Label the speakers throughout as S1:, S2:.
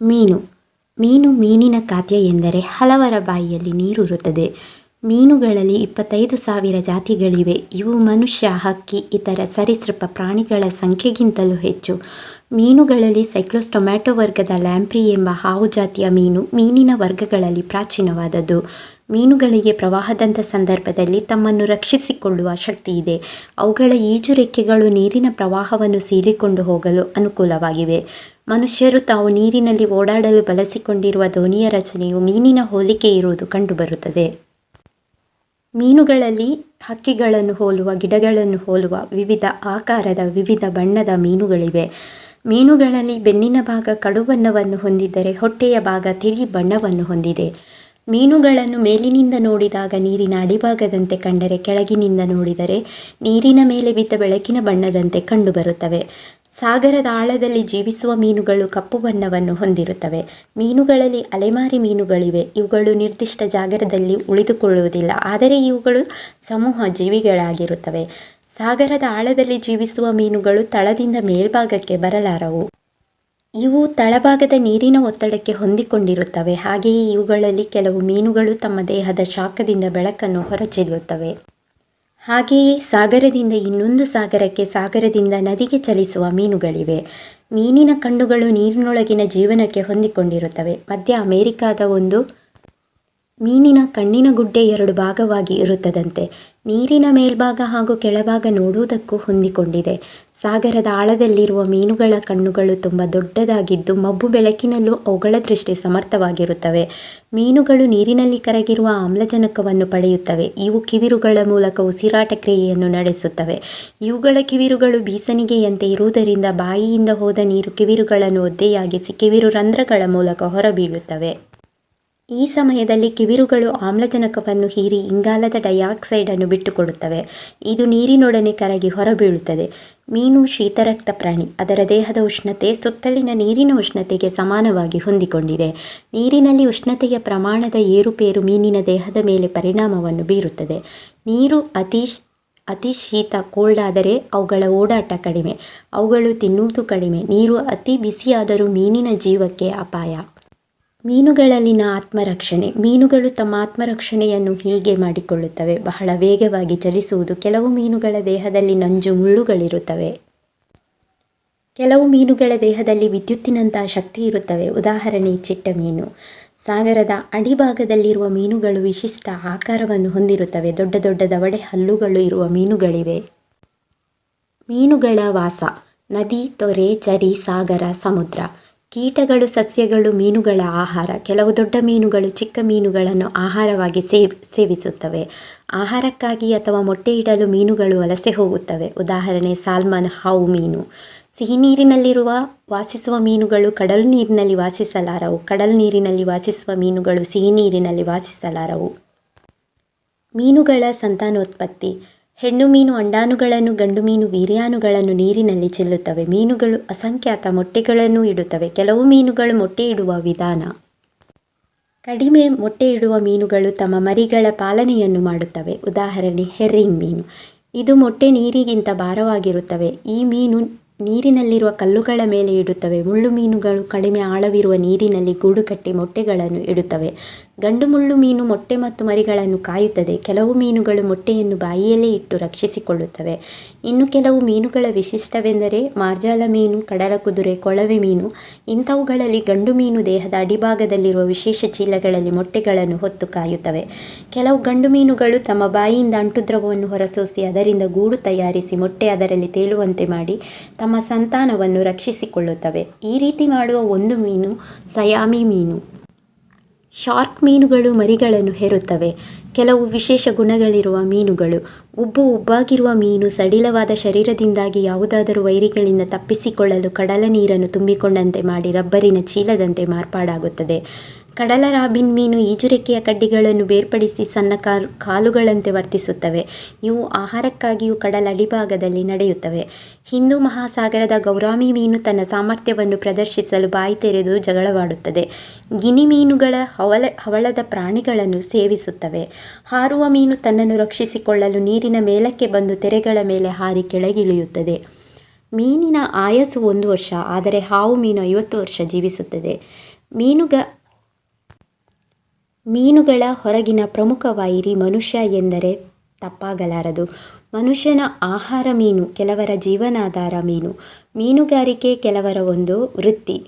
S1: ಮೀನು. ಮೀನು ಮೀನಿನ ಖಾದ್ಯ ಎಂದರೆ ಹಲವರ ಬಾಯಿಯಲ್ಲಿ ನೀರುರುತ್ತದೆ ಮೀನುಗಳಲ್ಲಿ ಇಪ್ಪತ್ತೈದು ಸಾವಿರ ಜಾತಿಗಳಿವೆ. ಇವು ಮನುಷ್ಯ, ಹಕ್ಕಿ, ಇತರ ಸರೀಸೃಪ ಪ್ರಾಣಿಗಳ ಸಂಖ್ಯೆಗಿಂತಲೂ ಹೆಚ್ಚು. ಮೀನುಗಳಲ್ಲಿ ಸೈಕ್ಲೋಸ್ಟೊಮ್ಯಾಟೊ ವರ್ಗದ ಲ್ಯಾಂಪ್ರಿ ಎಂಬ ಹಾವು ಜಾತಿಯ ಮೀನು ಮೀನಿನ ವರ್ಗಗಳಲ್ಲಿ ಪ್ರಾಚೀನವಾದದ್ದು. ಮೀನುಗಳಿಗೆ ಪ್ರವಾಹದಂಥ ಸಂದರ್ಭದಲ್ಲಿ ತಮ್ಮನ್ನು ರಕ್ಷಿಸಿಕೊಳ್ಳುವ ಶಕ್ತಿ ಇದೆ. ಅವುಗಳ ಈಜು ರೆಕ್ಕೆಗಳು ನೀರಿನ ಪ್ರವಾಹವನ್ನು ಸೀರಿಕೊಂಡು ಹೋಗಲು ಅನುಕೂಲವಾಗಿವೆ. ಮನುಷ್ಯರು ತಾವು ನೀರಿನಲ್ಲಿ ಓಡಾಡಲು ಬಳಸಿಕೊಂಡಿರುವ ದೋಣಿಯ ರಚನೆಯು ಮೀನಿನ ಹೋಲಿಕೆ ಇರುವುದು ಕಂಡುಬರುತ್ತದೆ. ಮೀನುಗಳಲ್ಲಿ ಹಕ್ಕಿಗಳನ್ನು ಹೋಲುವ ಗಿಡಗಳನ್ನು ಹೋಲುವ ವಿವಿಧ ಆಕಾರದ ವಿವಿಧ ಬಣ್ಣದ ಮೀನುಗಳಿವೆ. ಮೀನುಗಳಲ್ಲಿ ಬೆನ್ನಿನ ಭಾಗ ಕಡು ಬಣ್ಣವನ್ನು ಹೊಂದಿದ್ದರೆ ಹೊಟ್ಟೆಯ ಭಾಗ ತಿಳಿ ಬಣ್ಣವನ್ನು ಹೊಂದಿದೆ. ಮೀನುಗಳನ್ನು ಮೇಲಿನಿಂದ ನೋಡಿದಾಗ ನೀರಿನ ಅಡಿಭಾಗದಂತೆ ಕಂಡರೆ ಕೆಳಗಿನಿಂದ ನೋಡಿದರೆ ನೀರಿನ ಮೇಲೆ ಬಿದ್ದ ಬೆಳಕಿನ ಬಣ್ಣದಂತೆ ಕಂಡುಬರುತ್ತವೆ. ಸಾಗರದ ಆಳದಲ್ಲಿ ಜೀವಿಸುವ ಮೀನುಗಳು ಕಪ್ಪು ಬಣ್ಣವನ್ನು ಹೊಂದಿರುತ್ತವೆ. ಮೀನುಗಳಲ್ಲಿ ಅಲೆಮಾರಿ ಮೀನುಗಳಿವೆ. ಇವುಗಳು ನಿರ್ದಿಷ್ಟ ಜಾಗರದಲ್ಲಿ ಉಳಿದುಕೊಳ್ಳುವುದಿಲ್ಲ. ಆದರೆ ಇವುಗಳು ಸಮೂಹ ಜೀವಿಗಳಾಗಿರುತ್ತವೆ. ಸಾಗರದ ಆಳದಲ್ಲಿ ಜೀವಿಸುವ ಮೀನುಗಳು ತಳದಿಂದ ಮೇಲ್ಭಾಗಕ್ಕೆ ಬರಲಾರವು. ಇವು ತಳಭಾಗದ ನೀರಿನ ಒತ್ತಡಕ್ಕೆ ಹೊಂದಿಕೊಂಡಿರುತ್ತವೆ. ಹಾಗೆಯೇ ಇವುಗಳಲ್ಲಿ ಕೆಲವು ಮೀನುಗಳು ತಮ್ಮ ದೇಹದ ಶಾಖದಿಂದ ಬೆಳಕನ್ನು ಹೊರಚೆಲ್ಲುತ್ತವೆ. ಹಾಗೆಯೇ ಸಾಗರದಿಂದ ಇನ್ನೊಂದು ಸಾಗರಕ್ಕೆ ಸಾಗರದಿಂದ ನದಿಗೆ ಚಲಿಸುವ ಮೀನುಗಳಿವೆ. ಮೀನಿನ ಕಣ್ಣುಗಳು ನೀರಿನೊಳಗಿನ ಜೀವನಕ್ಕೆ ಹೊಂದಿಕೊಂಡಿರುತ್ತವೆ. ಮಧ್ಯ ಅಮೆರಿಕಾದ ಒಂದು ಮೀನಿನ ಕಣ್ಣಿನ ಗುಡ್ಡೆ ಎರಡು ಭಾಗವಾಗಿ ಇರುತ್ತದಂತೆ. ನೀರಿನ ಮೇಲ್ಭಾಗ ಹಾಗೂ ಕೆಳಭಾಗ ನೋಡುವುದಕ್ಕೂ ಹೊಂದಿಕೊಂಡಿದೆ. ಸಾಗರದ ಆಳದಲ್ಲಿರುವ ಮೀನುಗಳ ಕಣ್ಣುಗಳು ತುಂಬ ದೊಡ್ಡದಾಗಿದ್ದು, ಮಬ್ಬು ಬೆಳಕಿನಲ್ಲೂ ಅವುಗಳ ದೃಷ್ಟಿ ಸಮರ್ಥವಾಗಿರುತ್ತವೆ. ಮೀನುಗಳು ನೀರಿನಲ್ಲಿ ಕರಗಿರುವ ಆಮ್ಲಜನಕವನ್ನು ಪಡೆಯುತ್ತವೆ. ಇವು ಕಿವಿರುಗಳ ಮೂಲಕ ಉಸಿರಾಟ ಕ್ರಿಯೆಯನ್ನು ನಡೆಸುತ್ತವೆ. ಇವುಗಳ ಕಿವಿರುಗಳು ಬೀಸಣಿಗೆಯಂತೆ ಇರುವುದರಿಂದ ಬಾಯಿಯಿಂದ ಹೋದ ನೀರು ಕಿವಿರುಗಳನ್ನು ಒದ್ದೆಯಾಗಿಸಿ ಕಿವಿರು ರಂಧ್ರಗಳ ಮೂಲಕ ಹೊರಬೀಳುತ್ತವೆ. ಈ ಸಮಯದಲ್ಲಿ ಕಿವಿರುಗಳು ಆಮ್ಲಜನಕವನ್ನು ಹೀರಿ ಇಂಗಾಲದ ಡೈಆಕ್ಸೈಡನ್ನು ಬಿಟ್ಟುಕೊಡುತ್ತವೆ. ಇದು ನೀರಿನೊಡನೆ ಕರಗಿ ಹೊರಬೀಳುತ್ತದೆ. ಮೀನು, ಶೀತರಕ್ತ ಪ್ರಾಣಿ, ಅದರ ದೇಹದ ಉಷ್ಣತೆ ಸುತ್ತಲಿನ ನೀರಿನ ಉಷ್ಣತೆಗೆ ಸಮಾನವಾಗಿ ಹೊಂದಿಕೊಂಡಿದೆ. ನೀರಿನಲ್ಲಿ ಉಷ್ಣತೆಯ ಪ್ರಮಾಣದ ಏರುಪೇರು ಮೀನಿನ ದೇಹದ ಮೇಲೆ ಪರಿಣಾಮವನ್ನು ಬೀರುತ್ತದೆ. ನೀರು ಅತಿ ಅತಿ ಶೀತ, ಕೋಲ್ಡ್ ಆದರೆ ಅವುಗಳ ಓಡಾಟ ಕಡಿಮೆ. ಅವುಗಳು ತಿನ್ನುವುದು ಕಡಿಮೆ. ನೀರು ಅತಿ ಬಿಸಿಯಾದರೂ ಮೀನಿನ ಜೀವಕ್ಕೆ ಅಪಾಯ. ಮೀನುಗಳಲ್ಲಿನ ಆತ್ಮರಕ್ಷಣೆ. ಮೀನುಗಳು ತಮ್ಮ ಆತ್ಮರಕ್ಷಣೆಯನ್ನು ಹೀಗೆ ಮಾಡಿಕೊಳ್ಳುತ್ತವೆ. ಬಹಳ ವೇಗವಾಗಿ ಚಲಿಸುವುದು ಕೆಲವು ಮೀನುಗಳ ದೇಹದಲ್ಲಿ ನಂಜು ಮುಳ್ಳುಗಳಿರುತ್ತವೆ. ಕೆಲವು ಮೀನುಗಳ ದೇಹದಲ್ಲಿ ವಿದ್ಯುತ್ತಿನಂತಹ ಶಕ್ತಿ ಇರುತ್ತವೆ. ಉದಾಹರಣೆ, ಚಿಟ್ಟ ಮೀನು. ಸಾಗರದ ಅಡಿಭಾಗದಲ್ಲಿರುವ ಮೀನುಗಳು ವಿಶಿಷ್ಟ ಆಕಾರವನ್ನು ಹೊಂದಿರುತ್ತವೆ. ದೊಡ್ಡ ದೊಡ್ಡ ದವಡೆ ಹಲ್ಲುಗಳು ಇರುವ ಮೀನುಗಳಿವೆ. ಮೀನುಗಳ ವಾಸ. ನದಿ, ತೊರೆ, ಚರಿ, ಸಾಗರ, ಸಮುದ್ರ. ಕೀಟಗಳು, ಸಸ್ಯಗಳು, ಮೀನುಗಳ ಆಹಾರ. ಕೆಲವು ದೊಡ್ಡ ಮೀನುಗಳು ಚಿಕ್ಕ ಮೀನುಗಳನ್ನು ಆಹಾರವಾಗಿ ಸೇವ್, ಸೇವಿಸುತ್ತವೆ. ಆಹಾರಕ್ಕಾಗಿ ಅಥವಾ ಮೊಟ್ಟೆ ಇಡಲು ಮೀನುಗಳು ವಲಸೆ ಹೋಗುತ್ತವೆ. ಉದಾಹರಣೆ, ಸಾಲ್ಮನ್ ಹಾವು ಮೀನು. ಸಿಹಿ ನೀರಿನಲ್ಲಿರುವ, ವಾಸಿಸುವ ಮೀನುಗಳು ಕಡಲು ನೀರಿನಲ್ಲಿ ವಾಸಿಸಲಾರವು. ಕಡಲು ನೀರಿನಲ್ಲಿ ವಾಸಿಸುವ ಮೀನುಗಳು ಸಿಹಿ ನೀರಿನಲ್ಲಿ ವಾಸಿಸಲಾರವು. ಮೀನುಗಳ ಸಂತಾನೋತ್ಪತ್ತಿ. ಹೆಣ್ಣು ಮೀನು ಅಂಡಾಣುಗಳನ್ನು, ಗಂಡು ಮೀನು ವೀರ್ಯಾನುಗಳನ್ನು ನೀರಿನಲ್ಲಿ ಚೆಲ್ಲುತ್ತವೆ. ಮೀನುಗಳು ಅಸಂಖ್ಯಾತ ಮೊಟ್ಟೆಗಳನ್ನು ಇಡುತ್ತವೆ. ಕೆಲವು ಮೀನುಗಳು ಮೊಟ್ಟೆ ಇಡುವ ವಿಧಾನ. ಕಡಿಮೆ ಮೊಟ್ಟೆ ಇಡುವ ಮೀನುಗಳು ತಮ್ಮ ಮರಿಗಳ ಪಾಲನೆಯನ್ನು ಮಾಡುತ್ತವೆ. ಉದಾಹರಣೆ ಹೆರ್ರಿಂಗ್ ಮೀನು. ಇದು ಮೊಟ್ಟೆ ನೀರಿಗಿಂತ ಭಾರವಾಗಿರುತ್ತವೆ. ಈ ಮೀನು ನೀರಿನಲ್ಲಿರುವ ಕಲ್ಲುಗಳ ಮೇಲೆ ಇಡುತ್ತವೆ. ಮುಳ್ಳು ಮೀನುಗಳು ಕಡಿಮೆ ಆಳವಿರುವ ನೀರಿನಲ್ಲಿ ಗೂಡು ಕಟ್ಟಿ ಮೊಟ್ಟೆಗಳನ್ನು ಇಡುತ್ತವೆ. ಗಂಡು ಮುಳ್ಳು ಮೀನು ಮೊಟ್ಟೆ ಮತ್ತು ಮರಿಗಳನ್ನು ಕಾಯುತ್ತದೆ. ಕೆಲವು ಮೀನುಗಳು ಮೊಟ್ಟೆಯನ್ನು ಬಾಯಿಯಲ್ಲೇ ಇಟ್ಟು ರಕ್ಷಿಸಿಕೊಳ್ಳುತ್ತವೆ. ಇನ್ನು ಕೆಲವು ಮೀನುಗಳ ವಿಶಿಷ್ಟವೆಂದರೆ ಮಾರ್ಜಾಲ ಮೀನು, ಕಡಲ ಕುದುರೆ, ಕೊಳವೆ ಮೀನು. ಇಂಥವುಗಳಲ್ಲಿ ಗಂಡು ಮೀನು ದೇಹದ ಅಡಿಭಾಗದಲ್ಲಿರುವ ವಿಶೇಷ ಚೀಲಗಳಲ್ಲಿ ಮೊಟ್ಟೆಗಳನ್ನು ಹೊತ್ತು ಕಾಯುತ್ತವೆ. ಕೆಲವು ಗಂಡು ಮೀನುಗಳು ತಮ್ಮ ಬಾಯಿಯಿಂದ ಅಂಟುದ್ರವವನ್ನು ಹೊರಸೂಸಿ ಅದರಿಂದ ಗೂಡು ತಯಾರಿಸಿ ಮೊಟ್ಟೆ ಅದರಲ್ಲಿ ತೇಲುವಂತೆ ಮಾಡಿ ತಮ್ಮ ಸಂತಾನವನ್ನು ರಕ್ಷಿಸಿಕೊಳ್ಳುತ್ತವೆ. ಈ ರೀತಿ ಮಾಡುವ ಒಂದು ಮೀನು ಸಯಾಮಿ ಮೀನು. ಶಾರ್ಕ್ ಮೀನುಗಳು ಮರಿಗಳನ್ನು ಹೆರುತ್ತವೆ. ಕೆಲವು ವಿಶೇಷ ಗುಣಗಳಿರುವ ಮೀನುಗಳು, ಉಬ್ಬು ಉಬ್ಬಾಗಿರುವ ಮೀನು, ಸಡಿಲವಾದ ಶರೀರದಿಂದಾಗಿ ಯಾವುದಾದರೂ ವೈರಿಗಳಿಂದ ತಪ್ಪಿಸಿಕೊಳ್ಳಲು ಕಡಲ ನೀರನ್ನು ತುಂಬಿಕೊಂಡಂತೆ ಮಾಡಿ ರಬ್ಬರಿನ ಚೀಲದಂತೆ ಮಾರ್ಪಾಡಾಗುತ್ತದೆ. ಕಡಲ ರಾಬಿನ್ ಮೀನು ಈಜುರೆಕ್ಕೆಯ ಕಡ್ಡಿಗಳನ್ನು ಬೇರ್ಪಡಿಸಿ ಸಣ್ಣ ಕಾಲು, ಕಾಲುಗಳಂತೆ ವರ್ತಿಸುತ್ತವೆ. ಇವು ಆಹಾರಕ್ಕಾಗಿಯೂ ಕಡಲ ಅಡಿಭಾಗದಲ್ಲಿ ನಡೆಯುತ್ತವೆ. ಹಿಂದೂ ಮಹಾಸಾಗರದ ಗೌರಾಮಿ ಮೀನು ತನ್ನ ಸಾಮರ್ಥ್ಯವನ್ನು ಪ್ರದರ್ಶಿಸಲು ಬಾಯಿ ತೆರೆದು ಜಗಳವಾಡುತ್ತದೆ. ಗಿನಿ ಮೀನುಗಳ ಹವಳ ಹವಳದ ಪ್ರಾಣಿಗಳನ್ನು ಸೇವಿಸುತ್ತವೆ. ಹಾರುವ ಮೀನು ತನ್ನನ್ನು ರಕ್ಷಿಸಿಕೊಳ್ಳಲು ನೀರಿನ ಮೇಲಕ್ಕೆ ಬಂದು ತೆರೆಗಳ ಮೇಲೆ ಹಾರಿ ಕೆಳಗಿಳಿಯುತ್ತದೆ. ಮೀನಿನ ಆಯಸ್ಸು ಒಂದು ವರ್ಷ, ಆದರೆ ಹಾವು ಮೀನು ಐವತ್ತು ವರ್ಷ ಜೀವಿಸುತ್ತದೆ. ಮೀನುಗ ಮೀನುಗಳ ಹೊರಗಿನ ಪ್ರಮುಖ ವೈರಿ ಮನುಷ್ಯ ಎಂದರೆ ತಪ್ಪಾಗಲಾರದು. ಮನುಷ್ಯನ ಆಹಾರ ಮೀನು ಕೆಲವರ ಜೀವನಾಧಾರ ಮೀನು, ಮೀನುಗಾರಿಕೆ ಕೆಲವರ ಒಂದು ವೃತ್ತಿ.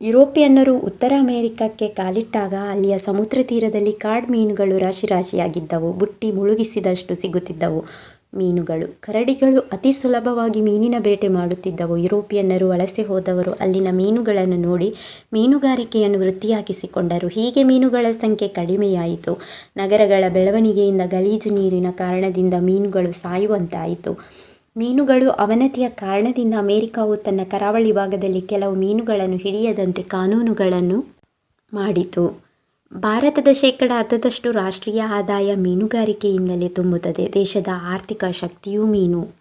S1: ಯುರೋಪಿಯನ್ನರು ಉತ್ತರ ಅಮೆರಿಕಕ್ಕೆ ಕಾಲಿಟ್ಟಾಗ ಅಲ್ಲಿಯ ಸಮುದ್ರ ತೀರದಲ್ಲಿ ಕಾಡ್ ಮೀನುಗಳು ರಾಶಿ ರಾಶಿಯಾಗಿದ್ದವು, ಬುಟ್ಟಿ ಮುಳುಗಿಸಿದಷ್ಟು ಸಿಗುತ್ತಿದ್ದವು. ಮೀನುಗಳು. ಕರಡಿಗಳು ಅತಿ ಸುಲಭವಾಗಿ ಮೀನಿನ ಬೇಟೆ ಮಾಡುತ್ತಿದ್ದವು. ಯುರೋಪಿಯನ್ನರು ವಲಸೆ ಹೋದವರು ಅಲ್ಲಿನ ಮೀನುಗಳನ್ನು ನೋಡಿ ಮೀನುಗಾರಿಕೆಯನ್ನು ವೃತ್ತಿಯಾಗಿಸಿಕೊಂಡರು. ಹೀಗೆ ಮೀನುಗಳ ಸಂಖ್ಯೆ ಕಡಿಮೆಯಾಯಿತು. ನಗರಗಳ ಬೆಳವಣಿಗೆಯಿಂದ ಗಲೀಜು ನೀರಿನ ಕಾರಣದಿಂದ ಮೀನುಗಳು ಸಾಯುವಂತಾಯಿತು. ಮೀನುಗಳು ಅವನತಿಯ ಕಾರಣದಿಂದ ಅಮೆರಿಕವು ತನ್ನ ಕರಾವಳಿ ಭಾಗದಲ್ಲಿ ಕೆಲವು ಮೀನುಗಳನ್ನು ಹಿಡಿಯದಂತೆ ಕಾನೂನುಗಳನ್ನು ಮಾಡಿತು. ಭಾರತದ ಶೇಕಡ ಅರ್ಧದಷ್ಟು ರಾಷ್ಟ್ರೀಯ ಆದಾಯ ಮೀನುಗಾರಿಕೆಯಿಂದಲೇ ತುಂಬುತ್ತದೆ. ದೇಶದ ಆರ್ಥಿಕ ಶಕ್ತಿಯೂ ಮೀನು.